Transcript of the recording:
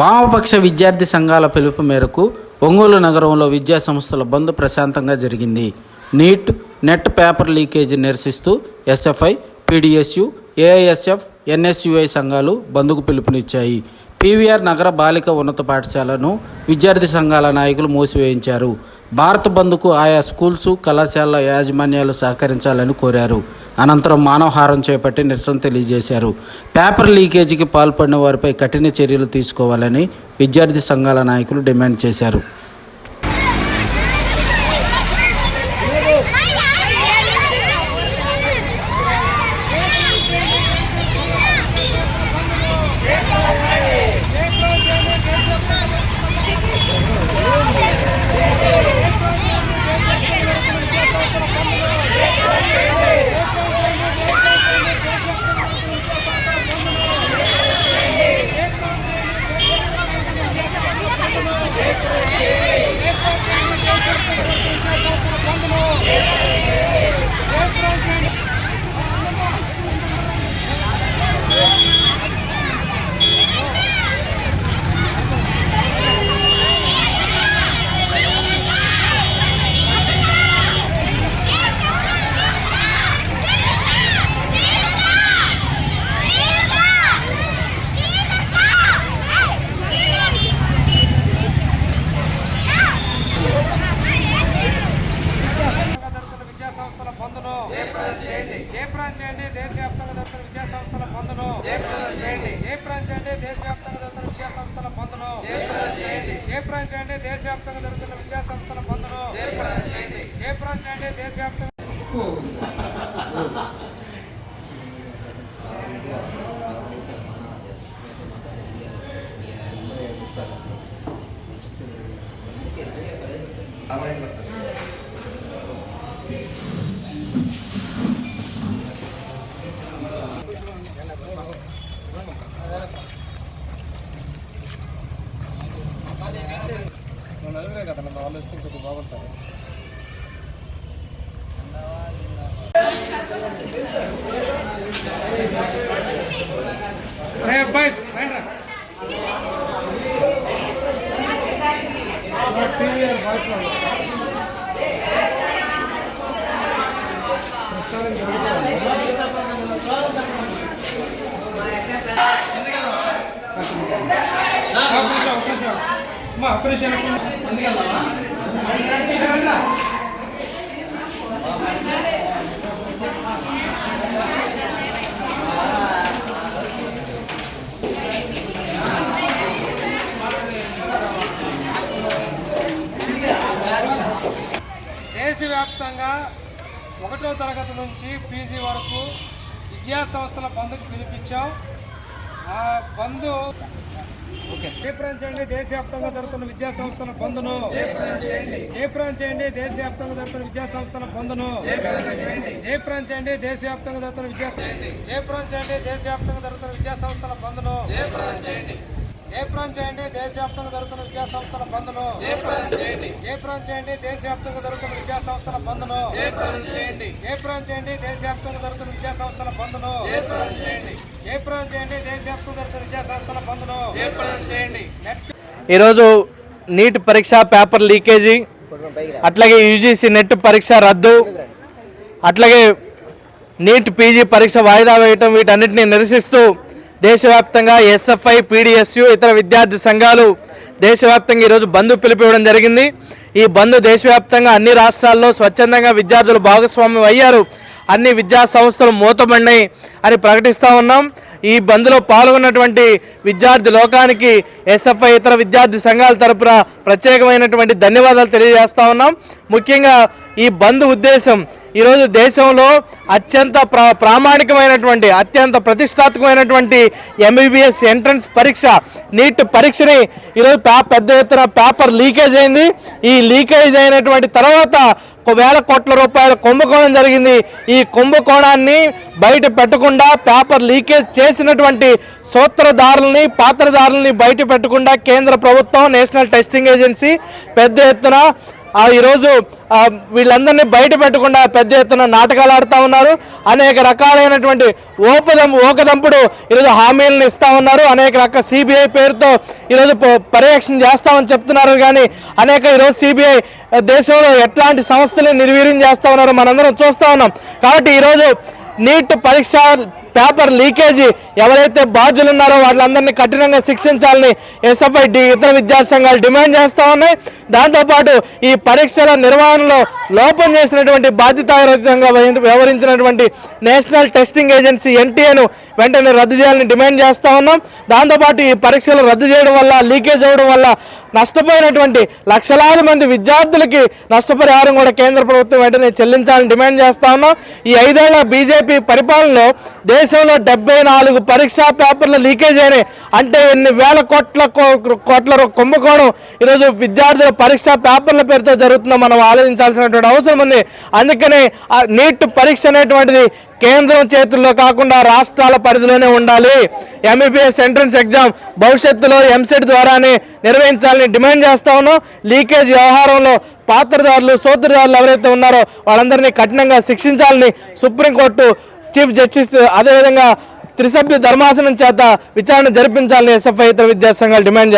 వామపక్ష విద్యార్థి సంఘాల పిలుపు మేరకు ఒంగోలు నగరంలో విద్యా సంస్థల బంద్ ప్రశాంతంగా జరిగింది. నీట్ నెట్ పేపర్ లీకేజీ నిరసిస్తూ ఎస్ఎఫ్ఐ పీడిఎస్యు ఏఐఎస్ఎఫ్ ఎన్ఎస్యుఐ సంఘాలు బంద్కు పిలుపునిచ్చాయి. పీవీఆర్ నగర బాలిక ఉన్నత పాఠశాలను విద్యార్థి సంఘాల నాయకులు మూసివేయించారు. భారత్ బంద్కు ఆయా స్కూల్స్ కళాశాలల యాజమాన్యాలు సహకరించాలని కోరారు. అనంతరం మానవహారం చేపట్టి నిరసన తెలియజేశారు. పేపర్ లీకేజీకి పాల్పడిన వారిపై కఠిన చర్యలు తీసుకోవాలని విద్యార్థి సంఘాల నాయకులు డిమాండ్ చేశారు జరుగుతున్న విద్యా సంస్థల బంధును జయప్రదం చేయండి దేశవ్యాప్తంగా జరుగుతున్న విద్యా సంస్థల బంధును జయప్రదం చేయండి జయప్రదం చేయండి దేశవ్యాప్తంగా జరుగుతున్న విద్యా సంస్థల బంధును జయప్రదం చేయండి జయప్రదం చేయండి దేశవ్యాప్తంగా జరుగుతున్న విద్యా సంస్థల బంధును జయప్రదం చేయండి జయప్రదం చేయండి రే అబ్బాయి రండి రా. Operation, operation. దేశవ్యాప్తంగా ఒకటో తరగతి నుంచి పీజీ వరకు విద్యా సంస్థల బంద్కు పిలిపించాం. ఆ బంద్ చేయండి దేశవ్యాప్తంగా జరుగుతున్న విద్యా సంస్థల బంద్ను. జయప్రదం చేయండి. దేశవ్యాప్తంగా జరుగుతున్న విద్యా సంస్థల బంద్ను. జయప్రదం చేయండి. దేశవ్యాప్తంగా జరుగుతున్న విద్యా జయప్రదం చేయండి. దేశవ్యాప్తంగా జరుగుతున్న విద్యా సంస్థల బంద్ను. చేయండి చేయండి దేశవ్యాప్తంగా జరుగుతున్న విద్యా సంస్థల చేయండి. చేయండి దేశవ్యాప్తంగా జరుగుతున్న విద్యా సంస్థల చేయండి. చేయండి దేశవ్యాప్తంగా జరుగుతున్న విద్యా సంస్థల బంద్ను జయప్రదం చేయండి. జయప్రదం చేయండి దేశవ్యాప్తంగా జరుగుతున్న విద్యా సంస్థల బంద్ను జయప్రదం చేయండి. నెట్ ఈరోజు నీట్ పరీక్ష పేపర్ లీకేజీ అట్లాగే యూజీసీ నెట్ పరీక్ష రద్దు అట్లాగే నీట్ పీజీ పరీక్ష వాయిదా వేయటం వీటన్నిటిని నిరసిస్తూ దేశవ్యాప్తంగా ఎస్ఎఫ్ఐ పీడిఎస్యు ఇతర విద్యార్థి సంఘాలు దేశవ్యాప్తంగా ఈరోజు బంద్ పిలిపివ్వడం జరిగింది. ఈ బంద్ దేశవ్యాప్తంగా అన్ని రాష్ట్రాల్లో స్వచ్ఛందంగా విద్యార్థులు భాగస్వామ్యం అయ్యారు. అన్ని విద్యా సంస్థలు మూతబడినాయి అని ప్రకటిస్తూ ఉన్నాం. ఈ బంద్లో పాల్గొన్నటువంటి విద్యార్థి లోకానికి ఎస్ఎఫ్ఐ ఇతర విద్యార్థి సంఘాల తరపున ప్రత్యేకమైనటువంటి ధన్యవాదాలు తెలియజేస్తూ ఉన్నాం. ముఖ్యంగా ఈ బంద్ ఉద్దేశం ఈరోజు దేశంలో అత్యంత ప్రా ప్రామాణికమైనటువంటి అత్యంత ప్రతిష్టాత్మకమైనటువంటి ఎంబీబీఎస్ ఎంట్రన్స్ పరీక్ష నీట్ పరీక్షని ఈరోజు పే పెద్ద ఎత్తున పేపర్ లీకేజ్ అయింది. ఈ లీకేజ్ అయినటువంటి తర్వాత వేల కోట్ల రూపాయల కుంభకోణం జరిగింది. ఈ కుంభకోణాన్ని బయట పెట్టకుండా పేపర్ లీకేజ్ చేసినటువంటి సూత్రధారులని పాత్రధారులని బయట పెట్టకుండా కేంద్ర ప్రభుత్వం నేషనల్ టెస్టింగ్ ఏజెన్సీ పెద్ద ఎత్తున ఈరోజు వీళ్ళందరినీ బయట పెట్టకుండా పెద్ద ఎత్తున నాటకాలు ఆడుతూ ఉన్నారు. అనేక రకాలైనటువంటి ఓపదం ఓకదంపుడు ఈరోజు హామీలను ఇస్తూ ఉన్నారు. అనేక రకాల సిబిఐ పేరుతో ఈరోజు ప- పర్యవేక్షణ చేస్తామని చెప్తున్నారు. కానీ అనేక ఈరోజు సిబిఐ దేశంలో ఎట్లాంటి సంస్థలు నిర్వీర్యం చేస్తూ ఉన్నారో మనందరం చూస్తూ ఉన్నాం. కాబట్టి ఈరోజు నీట్ పరీక్ష పేపర్ లీకేజీ ఎవరైతే బాధ్యులు ఉన్నారో వాళ్ళందరినీ కఠినంగా శిక్షించాలని ఎస్ఎఫ్ఐ డి ఇతర విద్యాసంఘాలు సంఘాలు డిమాండ్ చేస్తూ ఉన్నాయి. దాంతోపాటు ఈ పరీక్షల నిర్వహణలో లోపం చేసినటువంటి బాధ్యతారహితంగా వ్యవహరించినటువంటి నేషనల్ టెస్టింగ్ ఏజెన్సీ ఎన్టీఏను వెంటనే రద్దు చేయాలని డిమాండ్ చేస్తూ ఉన్నాం. దాంతోపాటు ఈ పరీక్షలు రద్దు చేయడం వల్ల లీకేజ్ అవ్వడం వల్ల నష్టపోయినటువంటి లక్షలాది మంది విద్యార్థులకి నష్టపరిహారం కూడా కేంద్ర ప్రభుత్వం వెంటనే చెల్లించాలని డిమాండ్ చేస్తా ఉన్నాం. ఈ ఐదేళ్ళ బీజేపీ పరిపాలనలో దేశంలో డెబ్బై నాలుగు పరీక్షా పేపర్లు లీకేజ్ అయినాయి. అంటే ఎన్ని వేల కోట్ల కో- కోట్ల కుంభకోణం ఈరోజు విద్యార్థుల పరీక్ష పేపర్ల పేరుతో జరుగుతుందో మనం ఆలోచించాల్సినటువంటి అవసరం ఉంది. అందుకనే ఆ నీట్ పరీక్ష అనేటువంటిది కేంద్రం చేతుల్లో కాకుండా రాష్ట్రాల పరిధిలోనే ఉండాలి. ఎంబీబీఎస్ ఎంట్రన్స్ ఎగ్జామ్ భవిష్యత్తులో ఎంసెట్ ద్వారానే నిర్వహించాలని డిమాండ్ చేస్తా ఉన్నాం. లీకేజ్ వ్యవహారంలో పాత్రదారులు సోదరుదారులు ఎవరైతే ఉన్నారో వాళ్ళందరినీ కఠినంగా శిక్షించాలని సుప్రీంకోర్టు చీఫ్ జస్టిస్ అదేవిధంగా త్రిసభ్య ధర్మాసనం చేత విచారణ జరిపించాలని ఎస్ఎఫ్ఐ ఇతర విద్యాసంఘాలు డిమాండ్